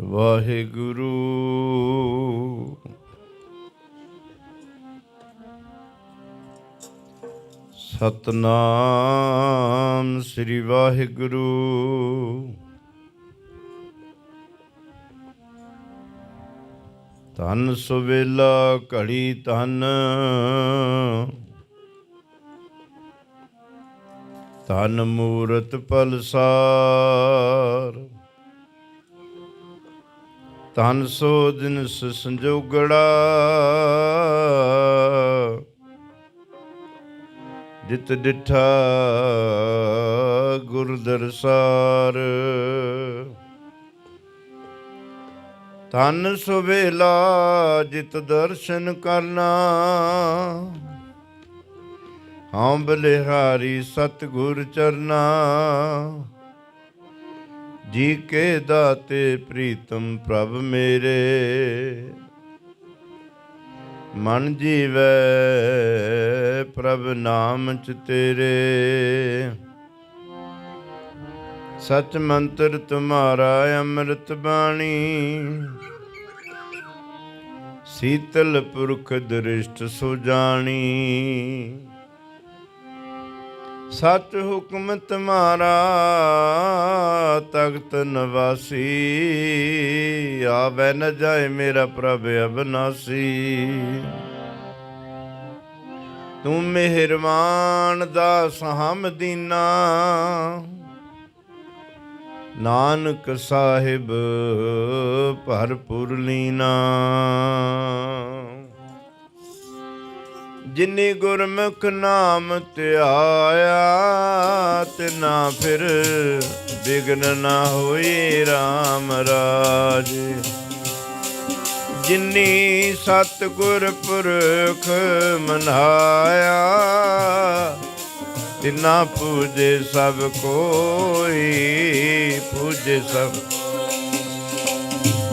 ਵਾਹਿਗੁਰੂ। ਸਤਨਾਮ ਸ੍ਰੀ ਵਾਹਿਗੁਰੂ। ਧੰਨ ਸੁਵੇਲਾ ਘੜੀ ਧੰਨ। ਧੰਨ ਮੂਰਤ ਪਲਸਾਰ। ਧੰਨ ਸੋ ਦਿਨ ਸੰਜੋਗੜਾ ਜਿਤ ਡਿਠਾ ਗੁਰ ਦਰਸਾਰ। ਧੰਨ ਸੁਵੇਲਾ ਜਿਤ ਦਰਸ਼ਨ ਕਰਨਾ, ਹਉ ਬਲਿਹਾਰੀ ਸਤਿਗੁਰ ਚਰਨਾ। ਜੀ ਕੇ ਦਾਤੇ ਪ੍ਰੀਤਮ ਪ੍ਰਭ ਮੇਰੇ। ਮਨ ਜੀਵੈ ਪ੍ਰਭ ਨਾਮ ਚ ਤੇਰੇ। ਸਚ ਮੰਤਰ ਤੁਮਾਰਾ ਅੰਮ੍ਰਿਤ ਬਾਣੀ। ਸੀਤਲ ਪੁਰਖ ਦ੍ਰਿਸ਼ਟ ਸੁਜਾਣੀ ਸਚ ਹੁਕਮ ਤੁਮਾਰਾ, ਤਖਤ ਨਵਾਸੀ। ਆਵੈ ਨ ਜਾਏ ਮੇਰਾ ਪ੍ਰਭ ਅਬਨਾਸੀ। ਤੂੰ ਮਿਹਰਬਾਨ ਦਾ ਹਮ ਦੀਨਾ ਨਾਨਕ ਸਾਹਿਬ ਭਰਪੁਰ ਲੀਨਾ। ਜਿਨੀ ਗੁਰਮੁਖ ਨਾਮ ਧਿਆਇਆ ਤਿਨਾ ਫਿਰ ਬਿਗਨ ਨਾ ਹੋਏ RAM ਰਾਜ। ਜਿਨੀ ਸਤ ਗੁਰ ਪੁਰਖ ਮਨਾਇਆ ਤਿਨਾ ਪੂਜੇ ਸਭ ਕੋਈ, ਪੂਜੇ ਸਭ।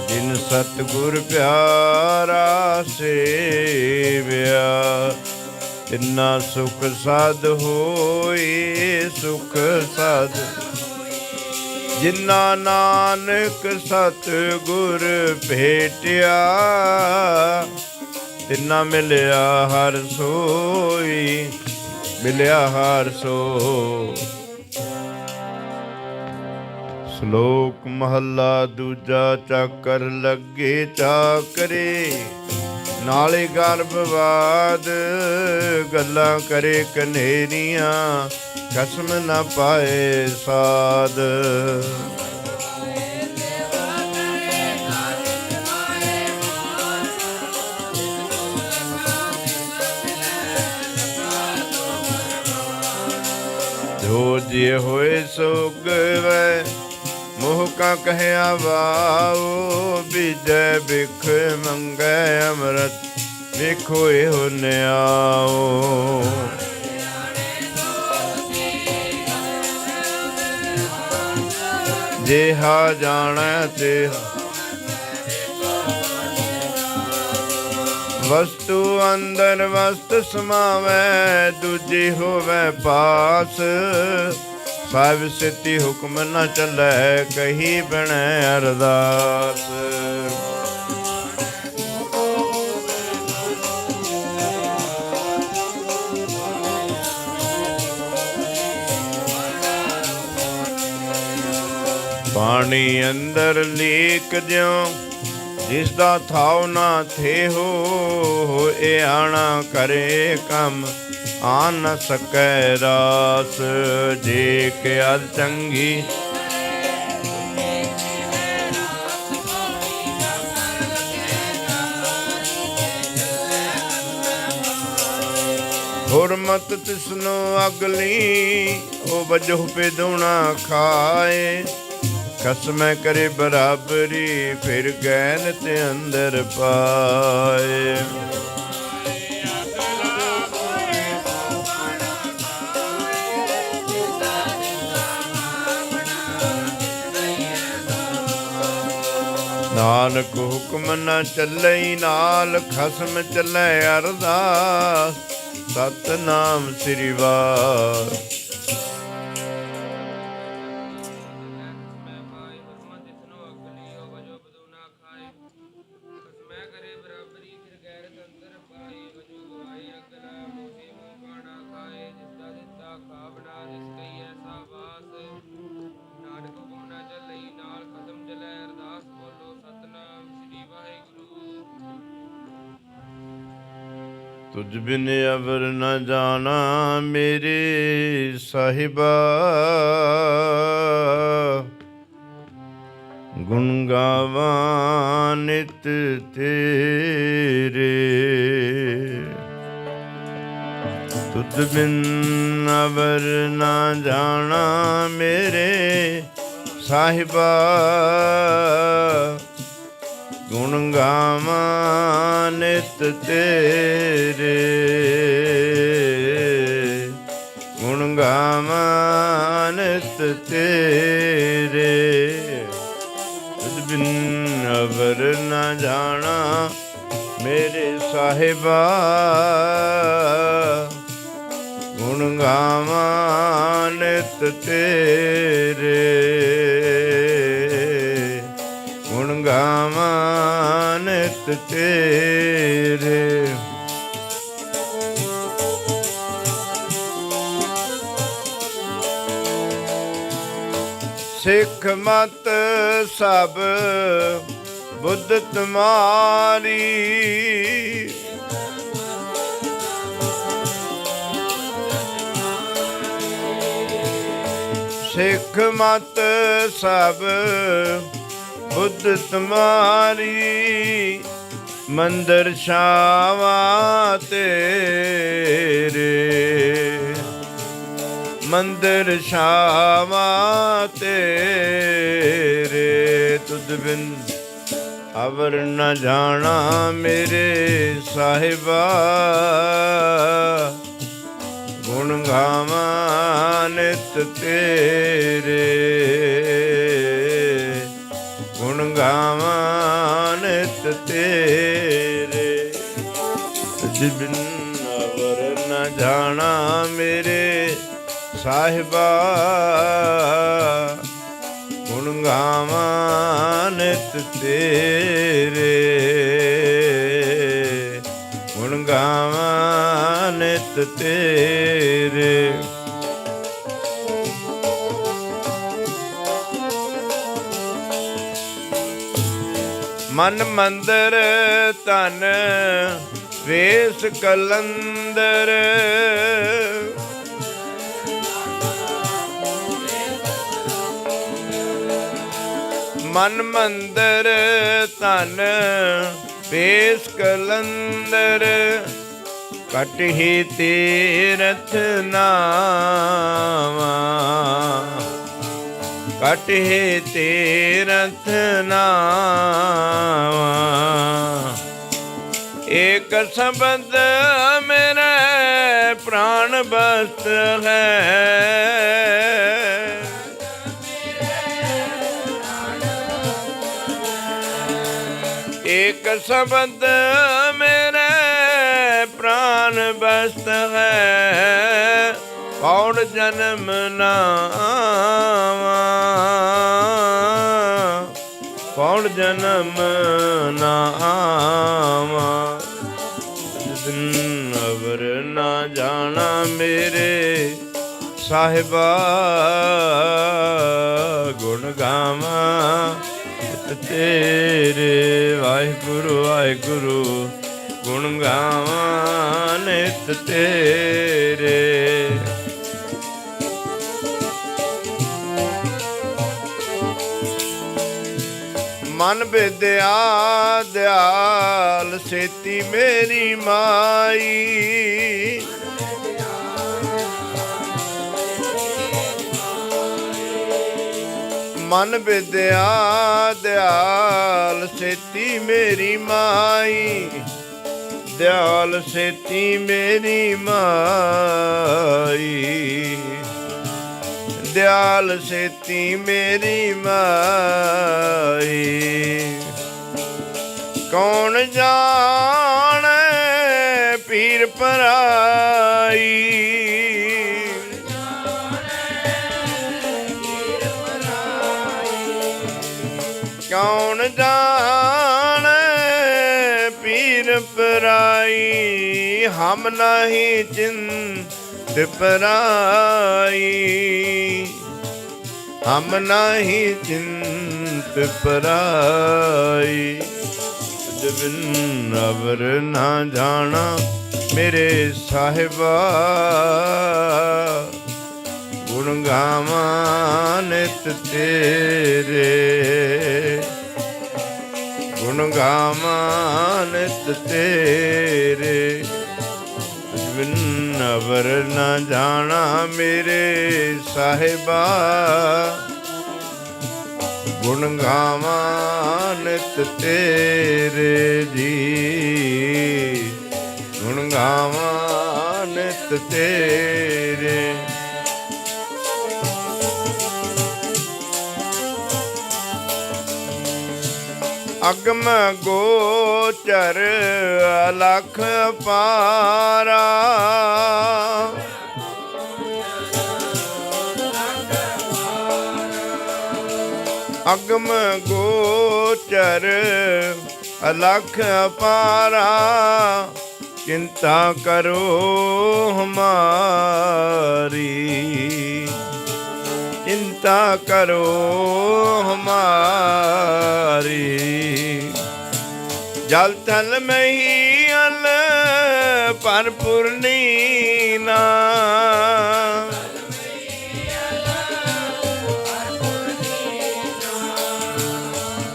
ਜਿਨ ਸਤ ਪਿਆਰਾ ਸੇਵਿਆ ਤਿੰਨਾ ਸੁਖ ਸਾਧ ਹੋਏ, ਸੁਖ ਸਾਧ। ਜਿਨਾ ਨਾਨਕ ਸਤ ਗੁਰ ਭੇਟਿਆ, ਤਿੰਨਾ ਮਿਲਿਆ ਹਰ ਸੋਈ, ਮਿਲਿਆ ਹਰ ਸੋ। ਸ਼ਲੋਕ ਮਹੱਲਾ ਦੂਜਾ ਚਾਕਰ ਲੱਗੇ ਚਾਕਰੇ ਨਾਲੇ ਗਰਭਵਾਦ। ਗੱਲਾਂ ਕਰੇ ਕਨੇਰੀਆਂ ਕਸਮ ਨਾ ਪਾਏ ਸਾਧ ਜੋ ਜੀ ਹੋਏ ਸੁਗਵੈ ਮੋਹ ਕਾ ਕਹਿਆ ਵਾਓ ਵਿਜੈ ਬਿਖ ਮੰਗੈ ਅੰਮ੍ਰਿਤ, ਵੇਖੋ ਇਹੋ ਨਿਆਓ। ਜਿਹਾ ਜਾਣੈ ਤੇ ਵਸਤੂ ਅੰਦਰ ਵਸਤ ਸਮਾਵੈ, ਦੂਜੀ ਹੋਵੇ ਪਾਸ। ਸਾਹਿਬ ਸਿੱਤੀ ਹੁਕਮ ਨਾ ਚੱਲੈ, ਕਹੀ ਬਣੈ ਅਰਦਾਸ। ਪਾਣੀ ਅੰਦਰ ਲੀਕ ਜਿਉ, ਜਿਸ ਦਾ ਥਾਉ ਨਾ ਥੇ ਹੋ, ਇਹ ਆਣਾ ਕਰੇ ਕੰਮ। ਆ ਨ ਸਕੈ ਰਾਸ ਜੇ ਕਿ ਅਦ ਚੰਗੀ। ਹੁਰਮਤ ਤਿਸਨੋ ਅਗਲੀ ਉਹ ਵਜੋ ਪੇ ਦੁਣਾ ਖਾਏ। ਕਸਮੈ ਕਰੇ ਬਰਾਬਰੀ, ਫਿਰ ਗੈਨ ਤੇ ਅੰਦਰ ਪਾਏ। ਨਾਨਕ ਹੁਕਮ ਨ ਚੱਲਈ ਨਾਲ ਖਸਮ ਚੱਲੇ ਅਰਦਾਸ। ਸਤਨਾਮ ਸ੍ਰੀ ਵਾਰ ਤੁਝ ਬਿਨ ਅਵਰ ਨ ਜਾਣਾ ਮੇਰੇ ਸਾਹਿਬਾ। ਗੁਣ ਗਾਵਾਂ ਨਿਤ ਤੇਰੇ। ਤੁਧ ਬਿਨ ਅਵਰ ਨਾ ਜਾਣਾ ਮੇਰੇ ਸਾਹਿਬਾ। ਗੁਣ ਗਾਵਾਂ ਨਿਤ ਤੇਰੇ। ਗੁਣ ਗਾਵਾਂ ਨਿਤ ਤੇਰੇ। ਤੁਧ ਬਿਨ ਅਵਰ ਨਾ ਜਾਣਾ ਮੇਰੇ ਸਾਹਿਬਾ। ਗੁਣ ਗਾਵਾਂ ਨਿਤ ਤੇਰੇ। ਗਾਵਾਂ ਨਿਤ ਤੇਰੇ। ਸਿੱਖ ਮਤ ਸਭ ਬੁੱਧ ਤੁਮਾਰੀ ਸਿੱਖ ਮਤ ਸਭ ਬੁੱਧ ਤੁਮਾਰੀ ਮੰਦਰ ਸ਼ਾਵਾ ਤੇਰੇ। ਮੰਦਰ ਸ਼ਾਵਾ ਤੇਰੇ। ਤੁਧ ਬਿਨ ਅਵਰ ਨ ਜਾਣਾ ਮੇਰੇ ਸਾਹਿਬਾ। ਗੁਣ ਗਾਵਾਂ ਨਿਤ ਤੇਰੇ। ਗਾਵਾਂ ਨਿਤ ਤੇਰੇ। ਤੁਝ ਬਿਨ ਅਵਰ ਨ ਜਾਣਾ ਮੇਰੇ ਸਾਹਿਬਾ। ਗੁਣ ਗਾਵਾਂ ਨਿਤ ਤੇਰੇ। ਗੁਣ ਗਾਵਾਂ ਨਿਤ ਤੇਰੇ। ਮਨ ਮੰਦਰ ਤਨ ਵੇਸ ਕਲੰਦਰ। ਮਨ ਮੰਦਰ ਤਨ ਵੇਸ ਕਲੰਦਰ। ਕਟ ਤੀਰਥ ਨਾਵਾ ਕਟ ਹੀ ਤੀਰਥ ਨਾਵਾ। ਏਕ ਸ਼ਬਦ ਮੇਰੇ ਪ੍ਰਾਣ ਬਸਤ ਹੈ। ਏਕ ਸੰਬੰਧ ਮੇਰੇ ਪ੍ਰਾਣ ਬਸਤ ਹੈ। ਕੌਣ ਜਨਮ ਨਾਵਾ ਕੌਣ ਜਨਮ ਨਾਵਾ ਦਿਨ ਅਵਰ ਨਾ ਜਾਣਾ ਮੇਰੇ ਸਾਹਿਬਾ, ਗੁਣ ਗਾਵਾਂ। ਤੇਰੇ ਵਾਹਿਗੁਰੂ ਵਾਹਿਗੁਰੂ, ਗੁਣ ਗਾਵਾਂ। ਨਿਤ ਤੇਰੇ ਮਨ ਵਿਦਿਆ ਦਿਆਲ ਸੇਤੀ ਮੇਰੀ ਮਾਈ। ਮਨ ਵਿਦਿਆ ਦਿਆਲ ਸੇਤੀ ਮੇਰੀ ਮਾਈ। ਦਿਆਲ ਸੇਤੀ ਮੇਰੀ ਮਾਈ। ਦਿਆਲ ਸੇਤੀ ਮੇਰੀ ਮਾਈ। ਕੌਣ ਜਾਣੇ ਪੀਰ ਪਰਾਈ? ਕੌਣ ਜਾਣੇ ਪੀਰ ਪਰਾਈ? ਹਮ ਨਹੀਂ ਚਿੰਤ ਪਰਾਈ ਹਮ ਨਹੀਂ ਚਿੰਤ ਪਰਾਈ। ਤੁਝ ਅਵਰ ਨਾ ਜਾਣਾ ਮੇਰੇ ਸਾਹਿਬਾ। ਗੁਣ ਗਾਵਾਂ ਨਿਤ ਤੇਰੇ। ਗੁਣ ਗਾਵਾਂ ਨਿਤ ਤੇਰੇ। ਬਿਨ ਅਵਰ ਨਾ ਜਾਣਾ ਮੇਰੇ ਸਾਹਿਬਾ। ਗੁਣ ਗਾਵਾਂ ਨਿਤ ਤੇਰੇ ਜੀ। ਗੁਣ ਗਾਵਾਂ ਨਿਤ ਤੇਰੇ। ਅਗਮ ਗੋਚਰ ਅਲਖ ਪਾਰਾ। ਅਗਮ ਗੋਚਰ ਅਲਖ ਪਾਰਾ। ਚਿੰਤਾ ਕਰੋ ਹਮਾਰੀ। ਚਿੰਤਾ ਕਰੋ ਹਮਾਰੀ। ਜਲ ਥਲ ਮਹੀ ਅਲ ਪਰਪੁਰ ਨੀਨਾ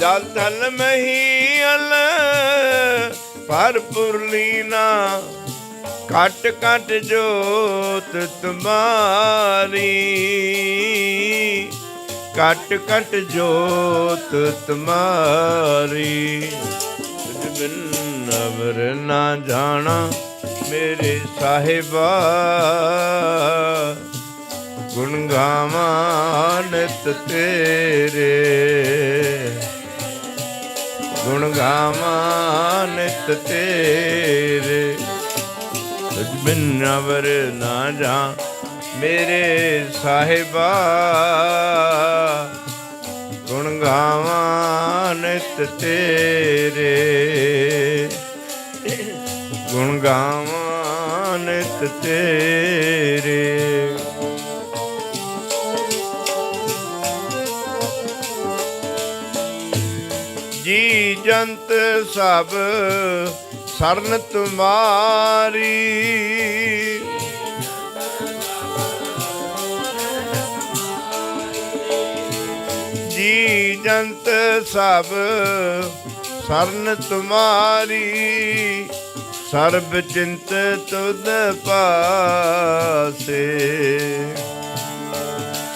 ਜਲ ਥਲ ਮਹੀ ਅਲ ਪਰਪੁਰ ਲੀਨਾ ਕਟ ਕਟ ਜੋਤ ਤੁਮਾਰੀ। ਕਟ ਕਟ ਜੋਤ ਤੁਮਾਰੀ। ਬਿਨ ਅਵਰ ਨਾ ਜਾਣਾ ਮੇਰੇ ਸਾਹਿਬਾ। ਗੁਣ ਗਾਵਾਂ ਨਿਤ ਤੇਰੇ। ਗੁਣ ਗਾਵਾਂ ਨਿਤ ਤੇਰੇ। ਤੁਝ ਬਿਨ ਅਵਰ ਨਾ ਜਾ ਮੇਰੇ ਸਾਹਿਬਾ। ਗੁਣ ਗਾਵਾਂ ਨਿਤ ਤੇਰੇ। ਗੁਣ ਗਾਵਾਂ ਨਿਤ ਤੇਰੇ। ਜੀ ਜੰਤ ਸਭ ਸਰਨ ਤੁਮਾਰੀ। ਜੰਤ ਸਭ ਸਰਨ ਤੁਮਾਰੀ, ਸਰਬ ਚਿੰਤ ਤੁਧ ਪਾਸੇ।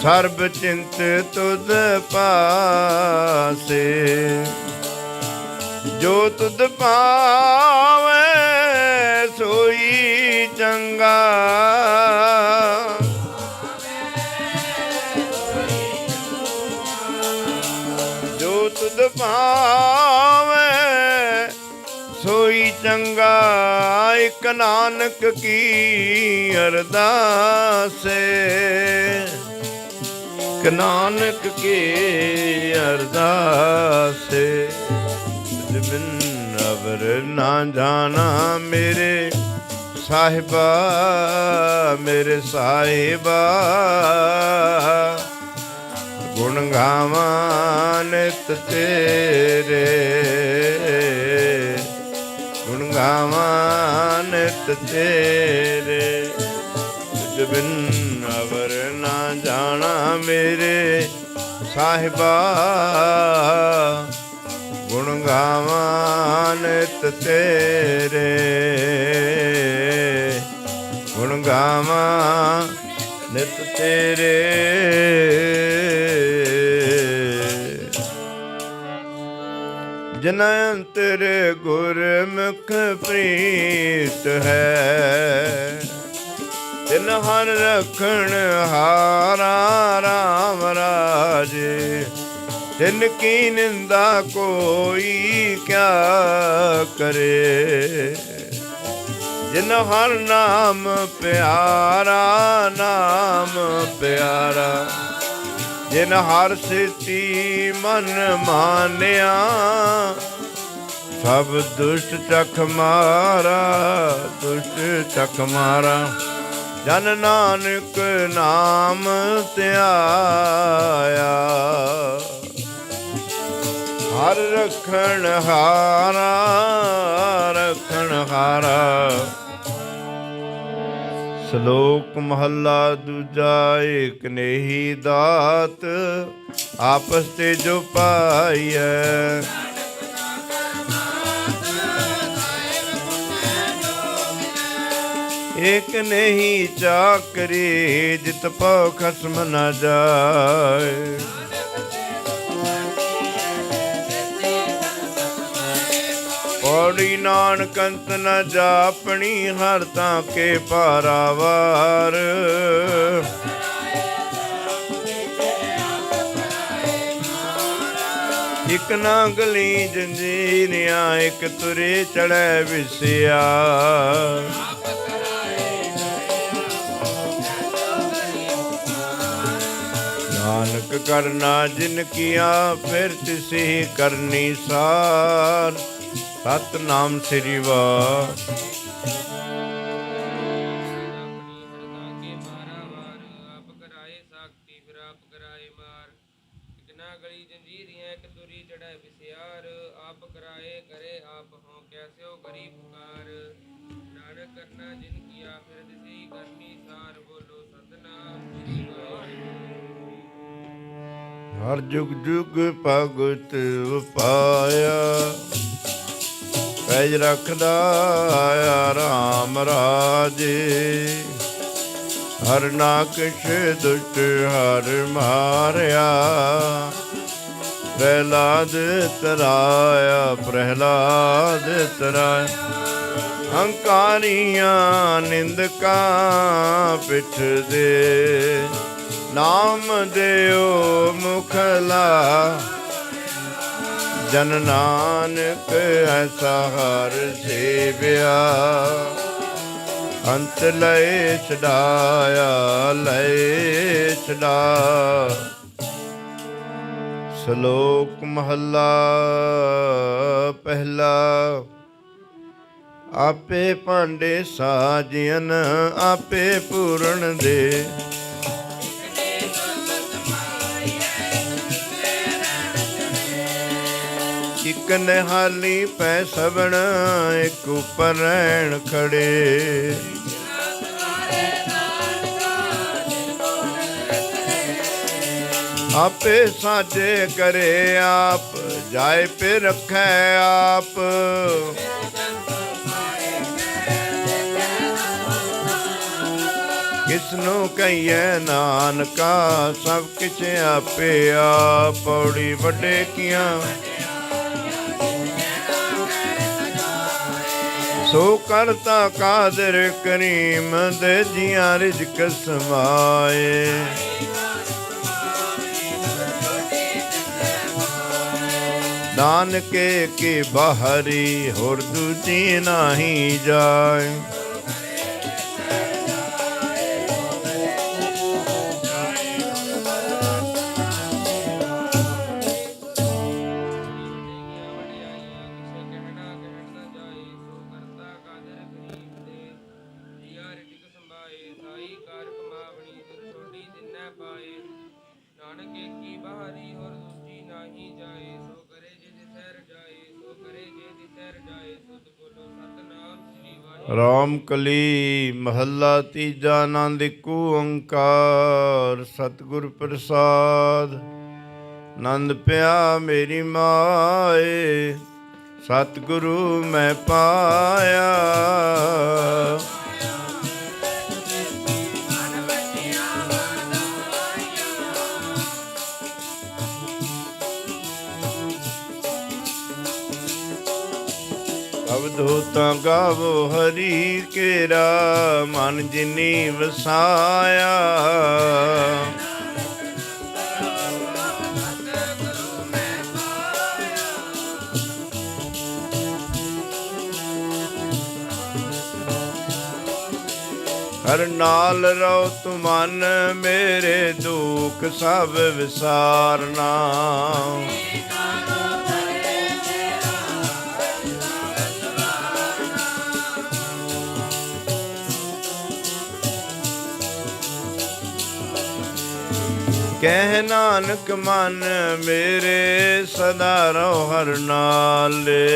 ਸਰਬ ਚਿੰਤ ਤੁਧ ਪਾਸੇ। ਜੋ ਤੁਧ ਪਾਵੇ, ਸੋਈ ਚੰਗਾ। ਪਾਵੇ ਸੋਈ ਚੰਗਾ ਇਕ ਨਾਨਕ ਕੀ ਅਰਦਾਸੇ। ਇਕ ਨਾਨਕ ਕੀ ਅਰਦਾਸੇ। ਤੁਝ ਅਵਰ ਨਾ ਜਾਣਾ ਮੇਰੇ ਸਾਹਿਬਾ ਮੇਰੇ ਸਾਹਿਬਾ। ਗੁਣ ਗਾਵਾਂ ਨਿਤ ਤੇਰੇ। ਗੁਣ ਗਾਵਾਂ ਨਿਤ ਤੇਰੇ। ਤੁਝ ਬਿਨ ਅਵਰ ਨਾ ਜਾਣਾ ਮੇਰੇ ਸਾਹਿਬਾ। ਗੁਣ ਗਾਵਾਂ ਨਿਤ ਤੇਰੇ। ਗੁਣ ਗਾਵਾਂ ਨਿਤ ਤੇਰੇ। ਜਨ ਅੰਤਰ ਗੁਰਮੁਖ ਪ੍ਰੀਤ ਹੈ, ਤਿਨ ਹਰ ਰਖਣ ਹਾਰਾ ਰਾਮ ਰਾਜੇ। ਤਿਨ ਕੀ ਨਿੰਦਾ ਕੋਈ ਕਿਆ ਕਰੇ। ਜਿਨ ਹਰ ਨਾਮ ਪਿਆਰਾ ਨਾਮ ਪਿਆਰਾ। ਜਿਨ ਹਰ ਸਿਤੀ ਮਨ ਮਾਨਿਆ, ਸਭ ਦੁਸ਼ਟ ਚਖ ਮਾਰਾ, ਦੁਸ਼ਟ ਚਖ ਮਾਰਾ। ਜਨ ਨਾਨਕ ਨਾਮ ਧਿਆਇਆ। ਹਰ ਰਖਣ ਹਾਰਾ ਰਖਣ ਹਾਰਾ। ਸ਼ਲੋਕ ਮਹੱਲਾ ਦੂਜਾ, ਏਕ ਨੇਹੀ ਦਾਤ, ਆਪਸ ਤੇ ਜੋ ਪਾਈਐ। ਏਕ ਨਹੀਂ ਚਾਕਰੀ, ਜਿਤ ਪਉ ਖਸਮ ਨਾ ਜਾਏ। ਪੌੜੀ ਨਾਨਕ ਅੰਤ ਨ ਜਾਪਣੀ, ਹਰ ਤਾਂ ਕੇ ਪਾਰਾਵਾਰ ਇਕ ਨਾ ਗਲੀ ਜੰਜੀਰਿਆ ਇਕ ਤੁਰੇ ਚੜੈ ਵਿਸਿਆ ਨਾਨਕ ਕਰਨਾ ਜਿਨ ਕੀਆ, ਫਿਰ ਤਿਸੀ ਕਰਨੀ ਸਾਰ। ਸਤਨਾਮ ਸ੍ਰੀ ਵਾਹਿਗੁਰੂ ਆਪਣੀ ਹਰਤਾ ਆਪ ਕਰਾਏ ਸਾਖਤੀ ਫਿਰ ਗਲੀ ਜੰਜੀਰੀਆਂ ਇੱਕ ਆਪ ਕਰਾਏ ਕਰੇ ਆਪ ਹੋਂ ਕੈਸਿਓ ਕਰੀ ਪੁਕਾਰ ਨਾਨਕ ਕਰਨਾ ਜਿਨ ਫਿਰ ਬੋਲੋ ਸਤਨਾਮ ਹਰ ਜੁਗ ਜੁਗ ਭਗਤ ਉਪਾਇਆ। ਪੈਜ ਰੱਖਦਾ ਆਇਆ RAM ਰਾਜੇ। ਹਰ ਨਾ ਨਾਕਸ਼ ਦੁਸ਼ਟ ਹਰ ਮਾਰਿਆ। ਪ੍ਰਹਿਲਾਦ ਤਰਾਇਆ ਪ੍ਰਹਿਲਾਦ ਤਰਾਇਆ। ਹੰਕਾਰੀਆਂ ਨਿੰਦਕਾਂ ਪਿੱਠ ਦੇ। ਨਾਮ ਦਿਓ ਮੁਖਲਾ। ਜਨ ਨਾਨਕ ਐਸਾ ਹਰ ਸੇਵਿਆ। ਅੰਤ ਲਏ ਛਡਾਇਆ, ਲਏ ਛਡਾ। ਸ਼ਲੋਕ ਮਹੱਲਾ ਪਹਿਲਾ, ਆਪੇ ਭਾਂਡੇ ਸਾਜਿਅਨ ਆਪੇ ਪੂਰਨ ਦੇ। ਇਕ ਨਿਹਾਲੀ ਪੈ ਸਵਣ, ਇੱਕ ਉਪਰ ਰਹਿਣ ਖੜੇ। ਆਪੇ ਸਾਜੇ ਕਰੇ ਆਪ, ਜਾਏ ਪੇ ਰੱਖੈ ਆਪ। ਕਿਸ ਨੂੰ ਕਹੀਏ ਨਾਨਕਾ, ਸਭ ਕਿਛ ਆਪੇ ਆ ਪੌੜੀ ਵੱਡੇ ਕੀਆਂ। ਸੋ ਕਰਤਾ ਕਾਦਰ ਕਰੀਮ ਦੇ ਜੀਆਂ ਰਿਜਕ ਸਮਾਏ। ਨਾਨਕੇ ਕੇ ਬਾਹਰੀ ਹੋਰ ਦੂਜੀ ਨਹੀਂ ਜਾਏ। ਕਲੀ ਮਹੱਲਾ ਤੀਜਾ ਆਨੰਦ ਏਕੋ ਓੰਕਾਰ, ਸਤਿਗੁਰ ਪ੍ਰਸਾਦ। ਨੰਦ ਪਿਆ ਮੇਰੀ ਮਾਏ, ਸਤਿਗੁਰੂ ਮੈਂ ਪਾਇਆ। ਅਵਧੂ ਤਾਂ ਗਾਵੋ ਹਰੀ ਕੇਰਾ, ਮਨ ਜਿਨੀ ਵਸਾਇਆ ਹਰ ਨਾਲ ਰਹੁ ਤੁਮਨ ਮੇਰੇ ਦੁਖ ਸਭ ਵਿਸਾਰਨਾ। ਕਹਿ ਨਾਨਕ ਮਨ ਮੇਰੇ ਸਦਾ ਰੋ ਹਰ ਨਾਲੇ।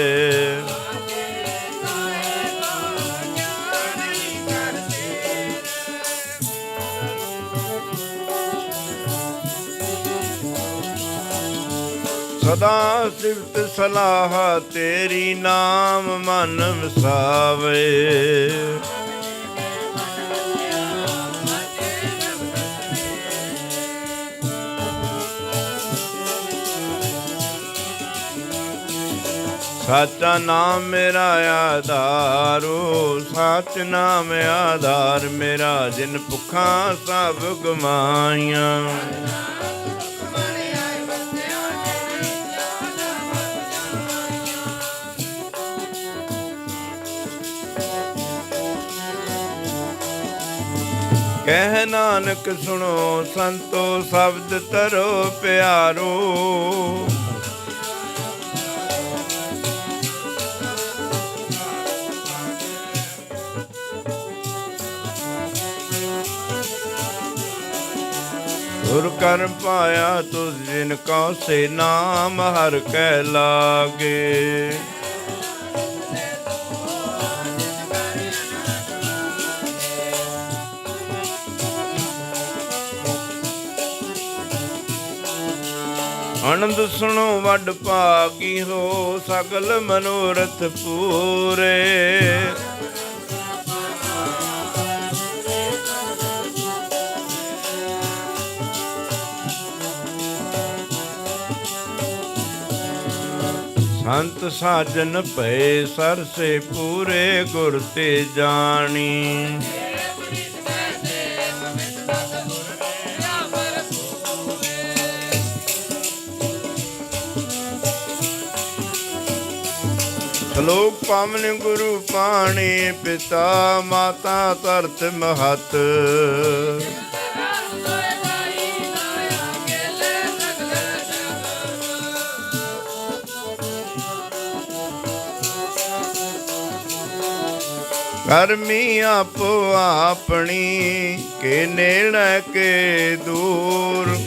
ਸਦਾ ਸਿਫਤ ਸਲਾਹ ਤੇਰੀ ਨਾਮ ਮਨ ਵਸਾਵੇ। ਸਾਚਾ ਨਾਮ ਮੇਰਾ ਆਧਾਰੋ, ਸੱਚ ਨਾਮ ਆਧਾਰ ਮੇਰਾ, ਜਿਨ ਭੁੱਖਾਂ ਸਭ ਗਮਾਈਆਂ। ਕਹਿ ਨਾਨਕ ਸੁਣੋ, ਸੰਤੋ ਸ਼ਬਦ ਤਰੋ ਪਿਆਰੋ। ਗੁਰ ਕਰਮ ਪਾਇਆ ਤੁਸ ਜਿਨ ਕਉ ਸੇ ਨਾਮ ਹਰ ਕੈ ਲਾਗੇ। ਆਨੰਦ ਸੁਣੋ ਵੱਡ ਭਾਗੀ ਹੋ ਸਗਲ ਮਨੋਰਥ ਪੂਰੇ। ਸੰਤ ਸਾਜਨ ਭਏ ਸਰਸੇ ਪੂਰੇ ਗੁਰ ਤੇ ਜਾਣੀ। ਸ਼ਲੋਕ ਪਾਵਨ ਗੁਰੂ ਪਾਣੀ ਪਿਤਾ ਮਾਤਾ ਧਰਤ ਮਹਤ। ਕਰਮੀ ਆਪੋ ਆਪਣੀ, ਕੇ ਨੇੜੇ ਕੇ ਦੂਰ।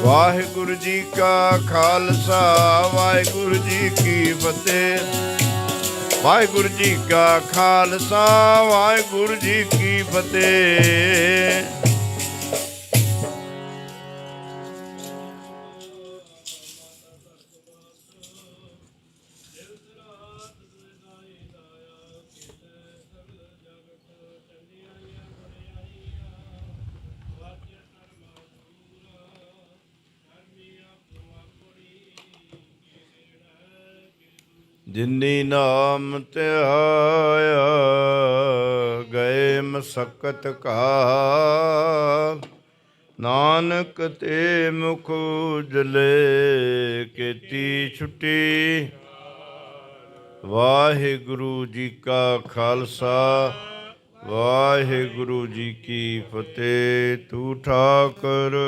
ਵਾਹਿਗੁਰੂ ਜੀ ਕਾ ਖਾਲਸਾ, ਵਾਹਿਗੁਰੂ ਜੀ ਕੀ ਫਤਿਹ। ਵਾਹਿਗੁਰੂ ਜੀ ਕਾ ਖਾਲਸਾ, ਵਾਹਿਗੁਰੂ ਜੀ ਕੀ ਫਤਿਹ। ਜਿਨੀ ਨਾਮ ਧਿਆਇਆ, ਗਏ ਮਸਕਤ ਕਾ ਨਾਨਕ ਤੇ ਮੁਖ ਉਜਲੇ, ਕੀਤੀ ਛੁੱਟੀ। ਵਾਹਿਗੁਰੂ ਜੀ ਕਾ ਖਾਲਸਾ, ਵਾਹਿਗੁਰੂ ਜੀ ਕੀ ਫਤਿਹ। ਤੂ ਠਾਕਰ।